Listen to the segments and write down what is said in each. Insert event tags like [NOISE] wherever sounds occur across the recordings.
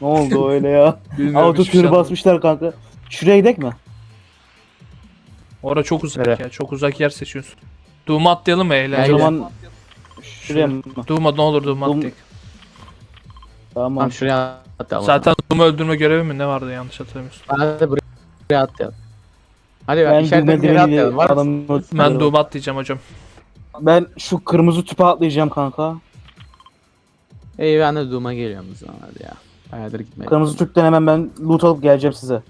Ne oldu öyle ya? [LAUGHS] Bilmiyorum Auto hiçbir şey tür anlamadım. basmışlar kanka. Şuraya gidek mi? Ora çok uzak Nereye? ya. Çok uzak yer seçiyorsun. Doom'a atlayalım mı O eğlenceli? zaman şuraya mı? Doom'a ne olur Doom'a Doom- atlayalım. Tamam. Tamam şuraya atlayalım. Zaten Doom'u öldürme görevi mi ne vardı yanlış hatırlamıyorsun. Hadi buraya, buraya atlayalım. Hadi ben ben işaretten bir yere. Var mısın? adamı Ben. Doom'a atlayacağım hocam. Ben şu kırmızı tüpe atlayacağım kanka. İyi ben de Doom'a geliyorum o zaman hadi ya. Bayağıdır gitmedim. Kırmızı tüpten hemen ben loot alıp geleceğim size.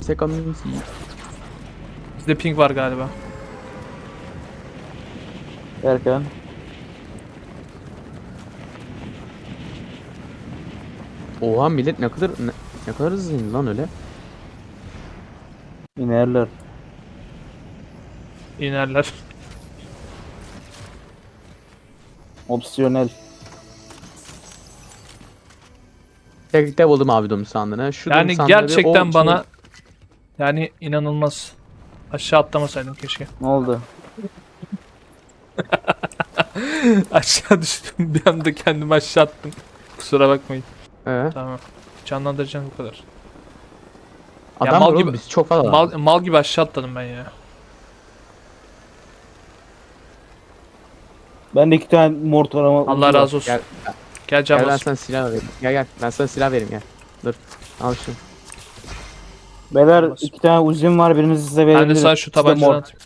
Second Bizde ping var galiba. Derken. Oha millet ne kadar ne, ne kadar hızlıyım lan öyle. İnerler. İnerler. [LAUGHS] Opsiyonel. Tekte buldum abi Doom sandığını. Şu Yani sandığı- gerçekten o bana şey- yani inanılmaz. Aşağı atlamasaydım keşke. Ne oldu? [LAUGHS] aşağı düştüm bir anda kendimi aşağı attım. Kusura bakmayın. Ee, Tamam. Canlandıracağım bu kadar. adam mal var oğlum, gibi- biz çok fazla. Mal, mal gibi aşağı atladım ben ya. Ben de iki tane mortar ama Allah razı olsun. Gel, Gel gel ben sana silah vereyim. Gel gel ben sana silah vereyim gel. Dur. Al şunu. Beyler Olmaz. iki tane uzun var birinizi size Ben verebilirim. de sana şu tabancadan mor. atayım.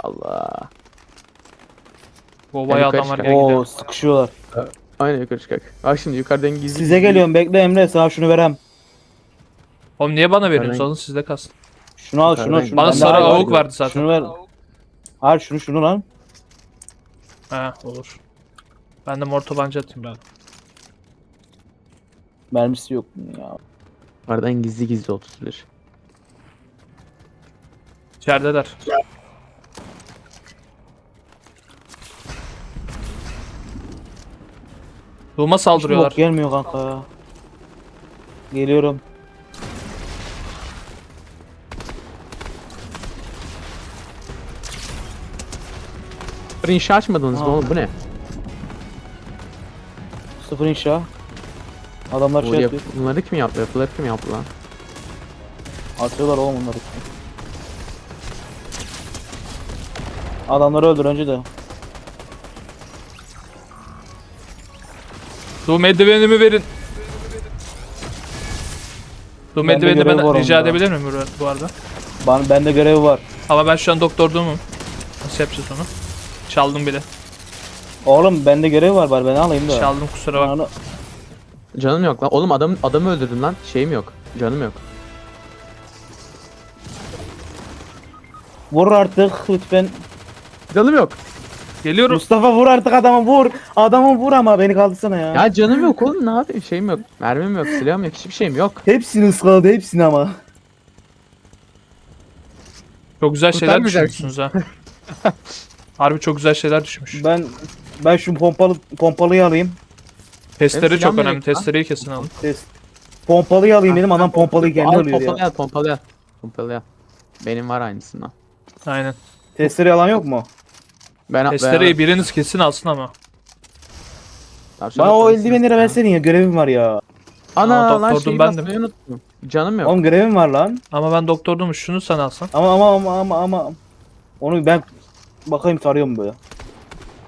Allah. Bu Ya bayağı adam var gel Oo gidelim. sıkışıyorlar. Aynen yukarı çıkak. Bak şimdi yukarıdan gizli. Size geliyorum bekle Emre sana şunu verem. Oğlum niye bana veriyorsunuz? Alın sizde kalsın. Şunu al şunu Yukarıdan- şunu. Bana Bende sarı var. avuk vardı zaten. Şunu ver. Hayır şunu şunu lan. He olur. Ben de mor tabanca atayım ben. Mermisi yok bunun ya. Yukarıdan gizli gizli 31. İçerideler. Hiç saldırıyorlar. bok gelmiyor kanka ya. Geliyorum. İnşa açmadınız mı oğlum bu ne? Sıfır inşa. Adamlar Bu şey yap- yapıyor. bunları kim yaptı? Yapıları kim yaptı lan? Atıyorlar oğlum onları. Adamları öldür önce de. Doom eldivenimi verin. Doom Bende görev var rica onda. edebilir miyim bu- bu arada? Ben, bende görevi var. Ama ben şu an doktor Doom'um. Nasıl yapacağız onu? Çaldım bile. Oğlum bende görevi var bari ben alayım da. Çaldım kusura bak. Ananı- Canım yok lan. Oğlum adam adamı öldürdün lan. Şeyim yok. Canım yok. Vur artık lütfen. Canım yok. Geliyorum. Mustafa vur artık adamı vur. Adamı vur ama beni kaldırsana ya. Ya canım yok oğlum ne yapayım? Şeyim yok. Mermim yok. Silahım yok. Hiçbir şeyim yok. Hepsini ıskaladı hepsini ama. Çok güzel şeyler Kurtarmayacaksın. düşünmüşsünüz ha. Harbi çok güzel şeyler düşmüş. Ben ben şu pompalı pompalıyı alayım. Testleri Benim çok önemli. yok lan. Testereyi kesin alın. Test. Pompalıyı alayım dedim adam pompalıyı kendi Al alıyor pompalı ya. al pompalı al. Pompalı al. Benim var aynısından. Aynen. Testleri alan yok mu? Ben Testereyi biriniz kesin alsın ama. Bana o ya. versene ya görevim var ya. Ana Aa, lan doktordum şeyi ben de. basmayı unuttum. Canım yok. Oğlum görevim var lan. Ama ben doktor Doom'um. Şunu sen alsan. Ama ama ama ama ama. Onu ben bakayım tarıyorum böyle.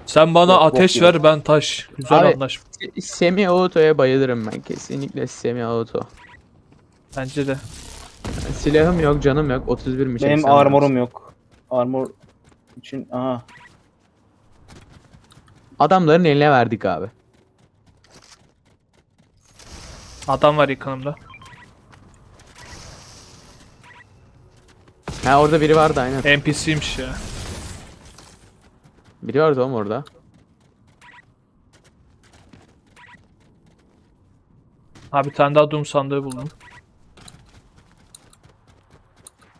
Sen bana Yok, ateş yok ya. ver ben taş. Güzel Abi- anlaşma. Semi auto'ya bayılırım ben. Kesinlikle semi auto. Bence de. Silahım yok, canım yok. 31 mi? Benim armorum yok. Armor için aha. Adamların eline verdik abi. Adam var yakınımda. Ha orada biri vardı aynen. NPC'ymiş ya. Biri vardı oğlum orada. Abi bir tane daha Doom sandığı buldum.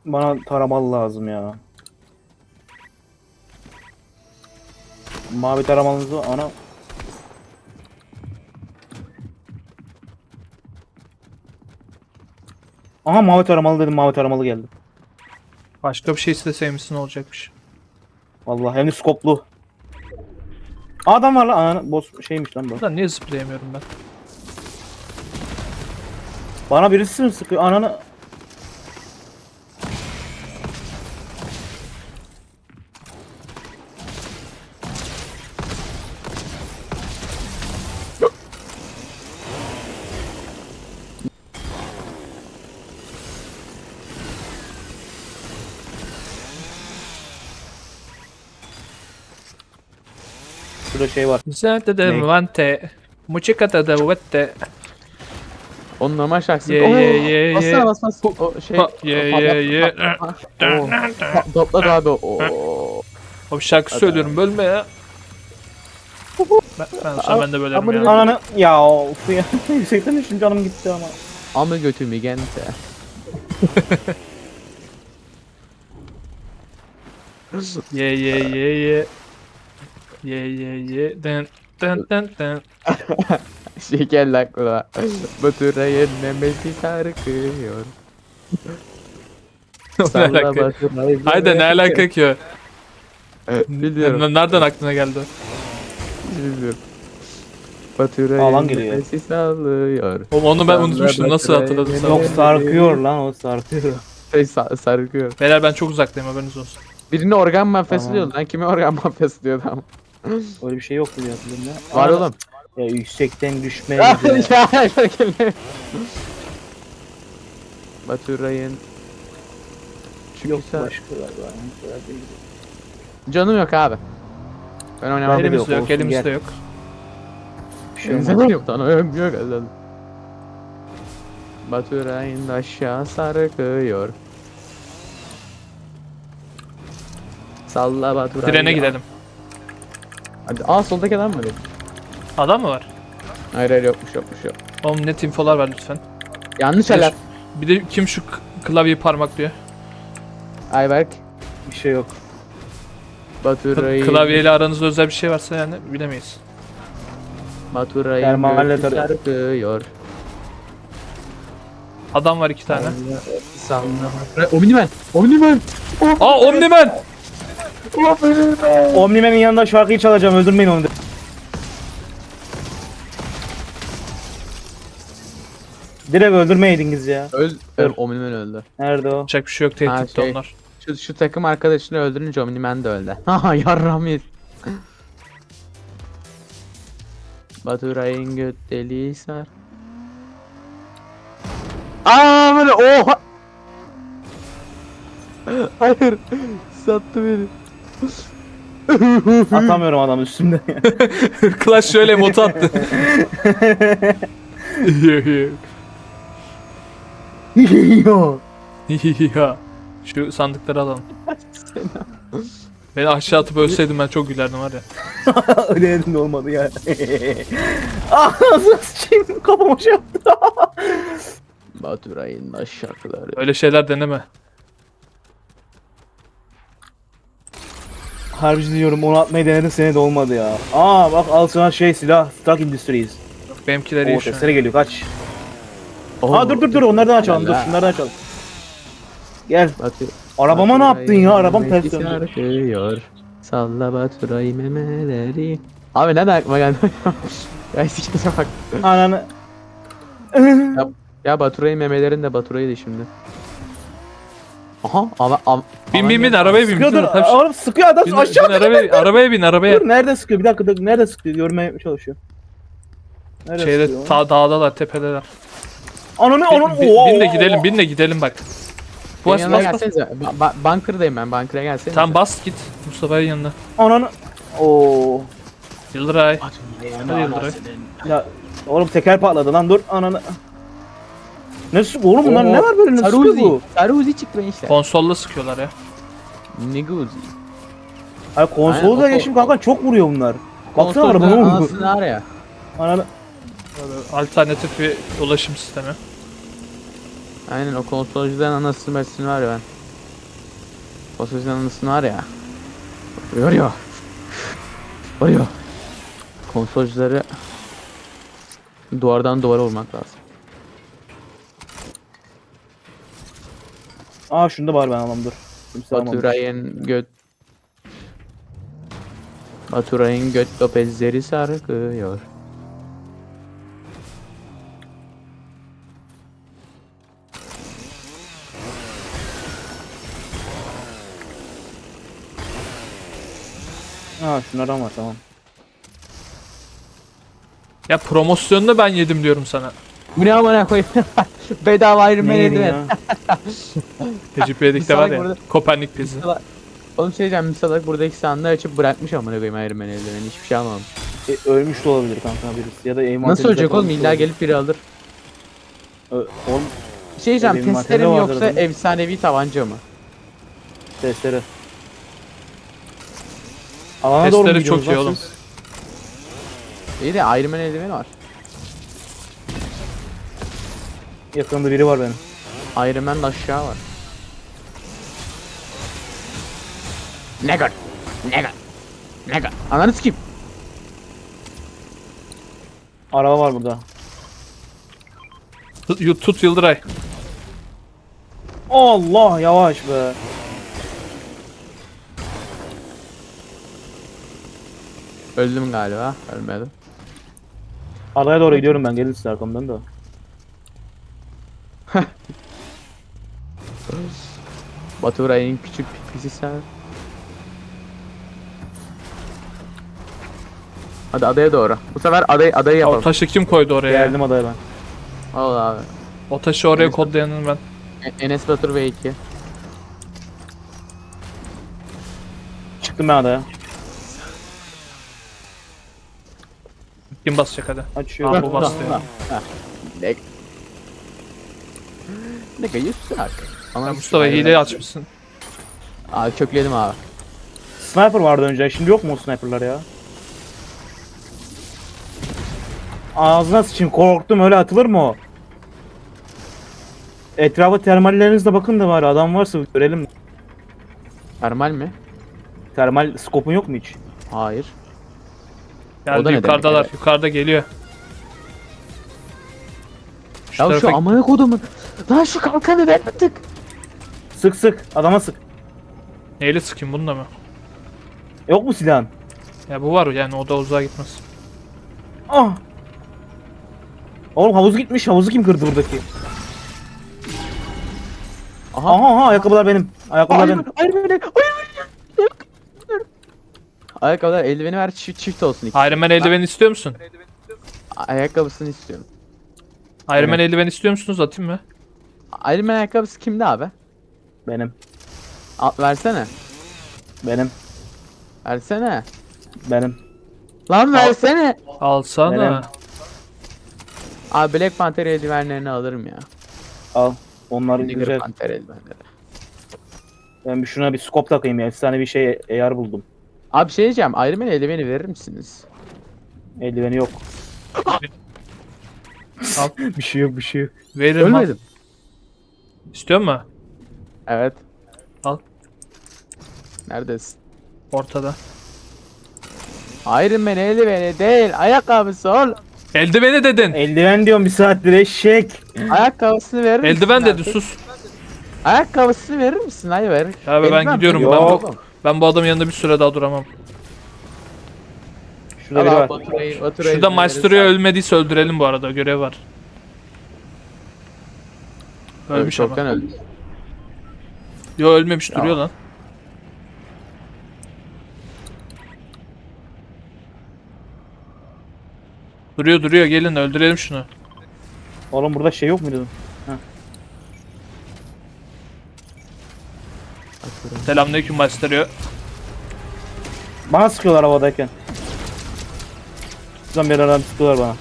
Bana taramalı lazım ya. Mavi taramalınızı ana. Aha mavi taramalı dedim mavi taramalı geldi. Başka bir şey isteseymişsin olacakmış. Vallahi hem de skoplu. Adam var lan. Ananı boss şeymiş lan bu. Buradan niye zıplayamıyorum ben? Bana birisi mi sıkıyor? Ananı. Şurada şey var. Zente de Ne? vante. Muchikata da vette. Onun normal şarkısı. Ye, ye, ye, Bassana ye. bassana. O şey. Ha, ye, ye, ye. Topladı abi. Oo. O bir şarkı söylüyorum bölme ya. Ben, ben sonra ben de bölerim ya. Ananı. Ya of ya. [LAUGHS] Yüksekten düştüm canım gitti ama. Ama götümü gente. [LAUGHS] Ye ye ye ye. Ye ye ye. Dın dın dın. [LAUGHS] Şey geldi aklıma. Baturay'ın memesi sarkıyor. [LAUGHS] Ne alaka? Hayda ne alaka ki o? Biliyorum. Nereden aklına geldi? o? Bilmiyorum. Ağlan Baturay'ın geliyor. memesi sallıyor. Oğlum onu ben unutmuştum. Nasıl hatırladın sen? Yok sarkıyor lan o sarkıyor. [LAUGHS] Şey sa- sarkıyor. Beyler ben çok uzaktayım haberiniz olsun. Birini organ mafyası Tamam. diyordu lan. Kimi organ mafyası diyordu ama. [CLEARS THROAT] Öyle bir şey yoktu diye hatırlıyorum ya. Var oğlum. Ya yüksekten düşme. [LAUGHS] Baturay'ın Çünkü Yok sen- başka galiba. Canım yok abi. Ben oynamam. Elimizde yok, yok, elimizde gel. yok. Bir şey. Senin yok lan öyle yok özel. Baturay'ın aşağı sarkıyor. Salla Baturay'ı. Trene gidelim. Hadi. Aa soldaki adam mı? Adam mı var? Hayır hayır yokmuş yokmuş yok. Oğlum net infolar ver lütfen. Yanlış Bir de alar. şu- Bir de kim şu k- klavyeyi parmaklıyor? Ayberk. Bir şey yok. Baturay'ı. Klavyeyle aranızda özel bir şey varsa yani bilemeyiz. Baturay'ın Yani mahalle göğsü tarafı. sarkıyor. Adam var iki tane. Baturay'ı. Omniman. Omniman. Aa Omniman! Omnimen'in yanında şarkıyı çalacağım öldürmeyin onu. Direkt öldürmeydiniz ya. Öl. Öl. Omniman öldü. Nerede o? Yapacak bir şey yok tehditte şey. onlar. Şu, şu takım arkadaşını öldürünce Omniman da öldü. [LAUGHS] Haha yarram yedi. [LAUGHS] Baturay'ın göt deliği sar. Aa böyle oha. [LAUGHS] Hayır. Sattı beni. [LAUGHS] Atamıyorum adamın üstünde. [LAUGHS] Clash şöyle moto attı. ya. Şu sandıkları alalım. Beni aşağı atıp ölseydim ben çok gülerdim var ya. [LAUGHS] Öyle yerinde olmadı ya. ah nasıl sıçayım kafama şey yaptı. Baturay'ın aşağıları. Öyle şeyler deneme. Harbi diyorum onu atmayı denedim sene de olmadı ya. Aa bak al sana şey silah Stark Industries. Benimkiler iyi O şu an. geliyor kaç. Oo, Aa dur dur dur onlardan açalım dur şunlardan açalım. Gel. Batur- Arabama ne yaptın ya? Arabam ters Memesi döndü. sarkıyor. Salla Baturay memeleri. Abi neden aklıma geldi? [LAUGHS] ya sikese bak. Ananı. Ya Baturay'ın memelerinde de Baturay'dı şimdi. Aha ama am, Bin bin bin arabaya bin. Sıkıyor bin. dur. Tabii. Oğlum sıkıyor adam Bin, bin aşağı. arabaya, arabaya bin arabaya. Dur nerede sıkıyor? Bir dakika dur. Nerede sıkıyor? Görmeye çalışıyor. Nerede Şeyde sıkıyor? ta, dağdalar tepedeler. Ananı Bin, ananı. bin, Oo, bin de gidelim bin de gidelim bak. Benim Bas yanına bas bas. gelsenize. Ba- ba- bunker'dayım ben. Bunker'a gelsenize. Tamam bas git Mustafa'nın yanına. Ananı. Oo. Yıldıray. Hadi Yıldıray. Ya oğlum teker patladı lan dur ananı. Ne sık oğlum bunlar Oo, ne var böyle ne sıkıyor bu? Saruzi çıktı işte. Konsolla sıkıyorlar ya. Niguzi. Ay konsolu Aynen, da o- geçim kanka çok vuruyor bunlar. Baksana Konsolda arabama vurdu. anasını var ya. Ananı. Alternatif bir ulaşım sistemi. Aynen o konsolcudan anasını mesini var ya ben. Konsolcudan anasını var ya. Vuruyor ya. Vuruyor. Konsolcuları duvardan duvara vurmak lazım. Aa şunu da var ben alalım dur. Kimse almamış. Baturay'ın göt Baturay'ın göt lopezleri sarkıyor. Ha şunlardan var tamam. Ya promosyonunu ben yedim diyorum sana. Bu ne amına koyayım? [LAUGHS] Bedava Iron Man Neydi eldiven. ya? [LAUGHS] Tecrübeyedik de var ya. burada- Kopernik pezi. Oğlum şey diyeceğim misalak buradaki sandığı açıp bırakmış amına koyayım Iron Man eldiveni. Hiçbir şey almamış. E, ölmüş de olabilir kanka birisi. Ya da envanterinde Nasıl ölecek oğlum? kalmış İlla olabilir. gelip biri alır. Ö- Oğlum Bir şey diyeceğim. Testere mi vardır yoksa adamın. efsanevi tabanca mı? testere. Alana doğru mu çok iyi lan oğlum. siz? İyi de Iron Man eldiveni var. Yakında biri var benim. Iron Man'da aşağı var. Negan. Negan. Negan. Ananı sikeyim. Araba var burada. Tut, tut Yıldıray. Allah yavaş be. Öldüm galiba. Ölmedim. Araya doğru gidiyorum ben gelin siz arkamdan da. Baturay'ın küçük pisi sen. Hadi adaya doğru. Bu sefer adayı adayı O yapalım. taşı kim koydu oraya? ya? Geldim adaya ben. Al abi. O taşı oraya kodlayanın ben. E- Enes Batur ve 2. Çıktım ben adaya. Kim basacak hadi. Açıyorum. Ah, bu bastı ya. Ne? Ne kadar suck. Ama Ya Mustafa hileyi açmışsın. Abi kökledim abi. Sniper vardı önce. Şimdi yok mu o sniperlar ya? Ağzına sıçayım korktum öyle atılır mı o? Etrafa termallerinizle bakın da bari adam varsa görelim. Termal mi? Termal skopun yok mu hiç? Hayır. Geldi ne demek yukarıdalar. ya? Yukarıda geliyor. Şu Ya şu tarafa amına kodumun. Lan şu kalkanı ver artık. Sık sık adama sık. neyle sıkayım bununla mı? Yok mu silahın? Ya bu var yani o da uzağa gitmez. Ah! Oğlum havuz gitmiş. Havuzu kim kırdı buradaki? Aha. Aha aha ayakkabılar benim. Ayakkabılar Hayır, benim. hayır. Hayır böyle. Ayakkabılar eldiveni ver çift, çift olsun. iki. Iron Man eldiveni istiyor musun? Ayakkabısını istiyorum. Iron Man eldiveni istiyor musunuz? Atayım mı? Iron Man ayakkabısı kimde abi? Benim. Al, versene. Benim. Versene. Benim. Lan versene. Alsana. Neden? Abi Black Panther eldivenlerini alırım ya. Al. Onlar Nigger güzel. Panther eldivenleri. Ben bir şuna bir scope takayım ya. Efsane bir şey AR buldum. Abi şey diyeceğim. Iron Man eldiveni verir misiniz? Eldiveni yok. Al. [LAUGHS] bir şey yok bir şey yok. Veririm. Ölmedim. İstiyor mu? Evet. Al. Neredesin? Ortada. Iron Man eldiveni değil. Ayakkabısı ol. Eldiveni dedin. Eldiven diyorum bir saattir eşek. Ayakkabısını verir misin? Eldiven dedi artık? sus. Ayakkabısını verir misin? Hayır ver. Ya be ben Eldiven gidiyorum. Ben Yok. bu, ben bu adamın yanında bir süre daha duramam. Şurada biri var. Baturay'ı, Baturay'ı Şurada sar. ölmediyse öldürelim bu arada. Görev var. Ölmüş ama. Çoktan öldü. Yo ölmemiş duruyor lan. Duruyor duruyor gelin öldürelim şunu. Oğlum burada şey yok muydu? Selamünaleyküm Maestro. Bana sıkıyorlar havadayken. Şuradan bir adam sıkıyorlar bana.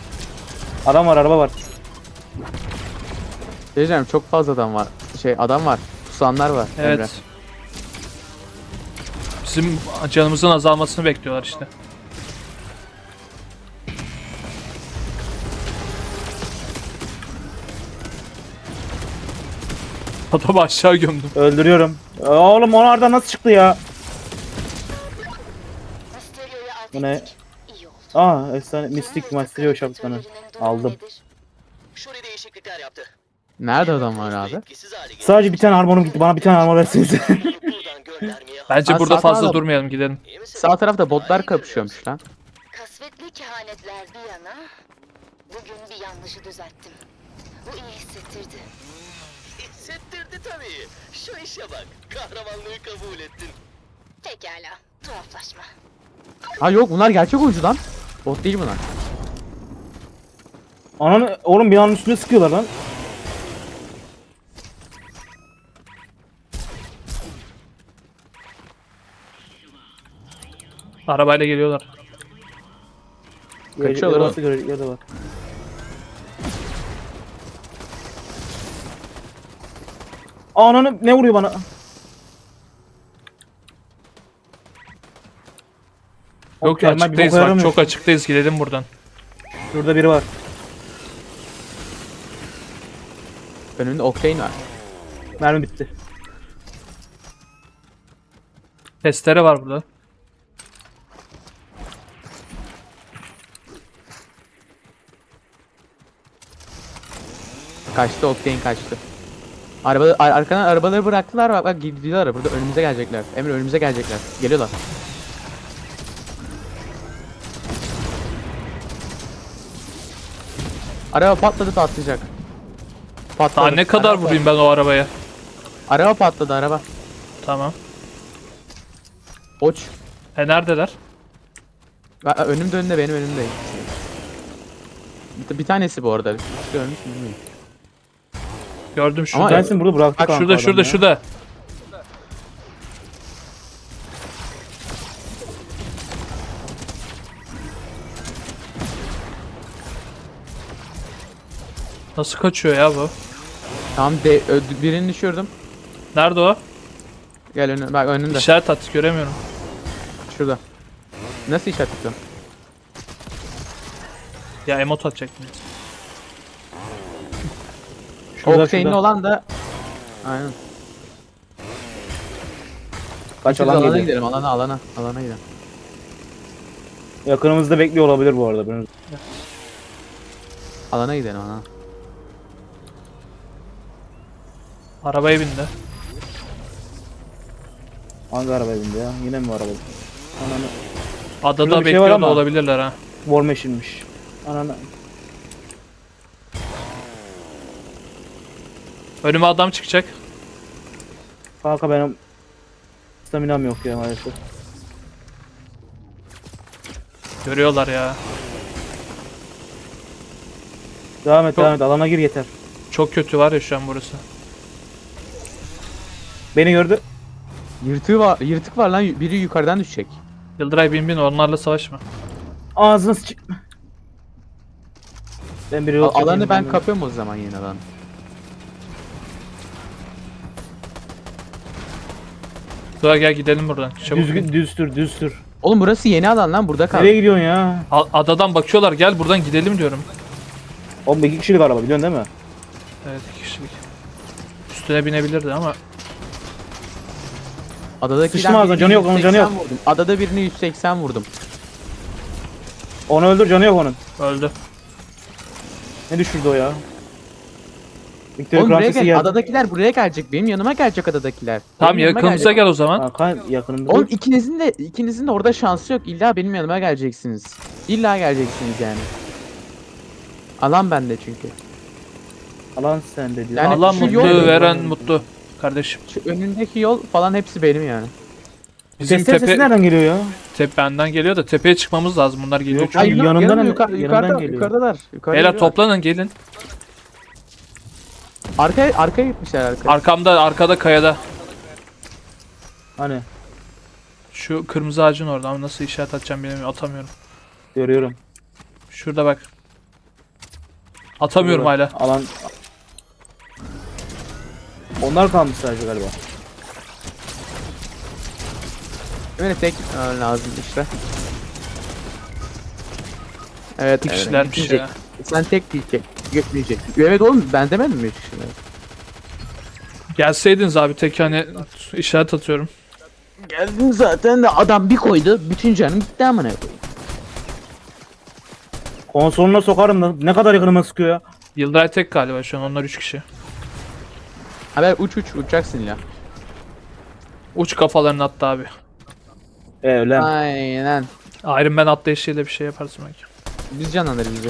Adam var araba var. Diyeceğim çok fazla adam var. Şey adam var. Kusanlar var. Emre. Evet. Bizim canımızın azalmasını bekliyorlar işte. Adamı aşağı gömdüm. Öldürüyorum. Oğlum onlardan nasıl çıktı ya? Bu ne? Aa efsane mistik Mysterio şapkanı. Aldım. Şöyle değişiklikler yaptı. Nerede adam var abi? Sadece bir tane armorum gitti. Bana bir tane. Buradan Vermeye [LAUGHS] Bence Ha, burada sağ fazla tarafa- durmayalım gidelim. Sağ tarafta botlar kapışıyormuş lan. Kasvetli kehanetler bir yana, bugün bir yanlışı düzelttim. Bu iyi hissettirdi. Hissettirdi tabii. Şu işe bak. Kahramanlığı kabul ettin. Pekala, tuhaflaşma. Ha yok bunlar gerçek oyuncu lan. Bot değil bunlar. Ananı oğlum binanın üstüne sıkıyorlar lan. Arabayla geliyorlar. Kaçıyorlar Orası görecekler de var. Ananı ne vuruyor bana? Yok bir açıktayız bak yaramıyor. çok açıktayız gidelim buradan. Şurada biri var. Önünde Octane var. Mermi bitti. Testere var burada. Kaçtı Octane kaçtı. Araba, ar- arkadan arabaları bıraktılar bak bak gidiyorlar burada önümüze gelecekler. Emre önümüze gelecekler. Geliyorlar. Araba patladı patlayacak. Patladı. Daha ne kadar Araba- vurayım ben o arabaya? Araba patladı araba. Tamam. Oç. E neredeler? Aa, Önümde önünde benim önümde. Bir, bir tanesi bu arada. Görmüş mü bilmiyorum. Gördüm Ama şurada. Sensin burada bıraktık Bak kanka şurada adam şurada ya. şurada. Nasıl kaçıyor ya bu? Tamam de, ö- birini düşürdüm. Nerede o? Gel önü, bak önünde. İşaret at göremiyorum. Şurada. Nasıl işaret tutuyorum? Ya emot atacaktım. Şurada, olan da Aynen. Kaç Biz alan alana geliyor. gidelim alana alana alana gidelim. Yakınımızda bekliyor olabilir bu arada. Benim. Alana gidelim alana. Arabaya bindi. Hangi arabaya bindi ya? Yine mi var araba? Ananı. Adada Şurada bir şey bekliyor var da ama. olabilirler ha. War Machine'miş. Ananı. Önüme adam çıkacak. Kanka benim staminam yok ya maalesef. Görüyorlar ya. Devam et Çok- devam et alana gir yeter. Çok kötü var ya şu an burası. Beni gördü. Yırtığı var, yırtık var lan biri yukarıdan düşecek. Yıldıray bin bin onlarla savaşma. Ağzını sıçıp. Ben biri alanı ben kapıyorum o zaman yine lan. Doğa gel gidelim buradan. Çabuk. Düzgün düz tür düz tür. Oğlum burası yeni alan lan burada kal. Nereye gidiyorsun ya? A- Adadan bakıyorlar gel buradan gidelim diyorum. Oğlum iki kişilik araba biliyorsun değil mi? Evet iki kişilik. Üstüne binebilirdi ama Adadaki Sıçtım ağzına, canı yok, onun canı yok. Vurdum. Adada birini 180 vurdum. Onu öldür canı yok onun. öldü. Ne düşürdü o ya? Victor Oğlum buraya gel. geldi. Adadakiler buraya gelecek. Benim yanıma gelecek adadakiler. Tamam Benim yanıma yakınımıza gelecek. gel o zaman. Hakan yakınımda. Oğlum ikinizin de ikinizin de orada şansı yok. İlla benim yanıma geleceksiniz. İlla geleceksiniz yani. Alan bende çünkü. Alan sende diyor. Yani Allah şu mutlu yol- veren mutlu. Kardeşim. Şu önündeki yol falan hepsi benim yani. Bizim Testere sesi tepe, nereden geliyor ya? benden geliyor da tepeye çıkmamız lazım. Bunlar geliyor Yok, çünkü. Ay, yanı- yanımdan yanı- hani- yukarı, yanımdan yukarıda, geliyor. yukarıdalar. Yukarıda Beyler geliyorlar. toplanın gelin. Arkaya arkaya gitmişler arkaya. Arkamda arkada kayada. Hani Şu kırmızı ağacın orada ama nasıl işaret atacağım bilmiyorum atamıyorum. görüyorum. Şurada bak. Atamıyorum hala. Alan Onlar kalmış sadece galiba. Öyle tek Aa, lazım işte. Evet, İki evet, gitmeyecek. ya. Sen tek diyecek. Götmeyecek. Evet oğlum ben demedim mi kişiler? Gelseydiniz abi tek hani işaret atıyorum. Geldim zaten de adam bir koydu. Bütün canım gitti amına koyayım. Konsoluna sokarım da ne kadar yakınıma sıkıyor ya. Yıldıray tek galiba şu an onlar 3 kişi. Haber uç uç uçacaksın ya. Uç kafalarını attı abi. E öyle. Aynen. Iron Man atlayışıyla bir şey yaparsın belki. Biz canlanır bizi.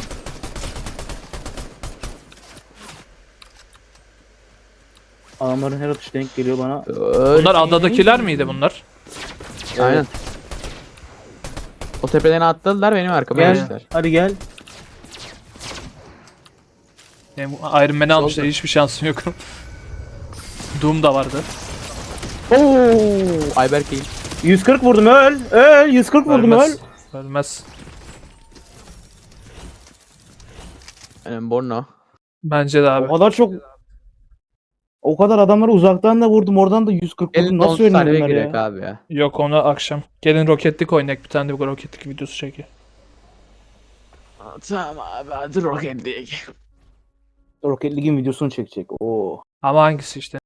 Adamların her atış denk geliyor bana. Bunlar adadakiler miydi bunlar? Aynen. O tepeden atladılar benim arkama Gel. geçtiler. Hadi gel. Yani bu Iron Man'i almışlar hiçbir şansın yok. [LAUGHS] Doom da vardı. Oo, Ayberk iyi. 140 vurdum öl. Öl. 140 vurdum öl. Ölmez. Ölmez. Aynen Borno. Bence de abi. O kadar çok o kadar adamları uzaktan da vurdum oradan da 140 vurdum. Gelin Nasıl 10 ölmüyor saniye bunlar gerek ya? abi ya. Yok onu akşam. Gelin roketlik oynayak bir tane de bu roketlik videosu çekeyim. Tamam abi hadi Rocket League. Rocket League'in videosunu çekecek. Oo. Ama hangisi işte?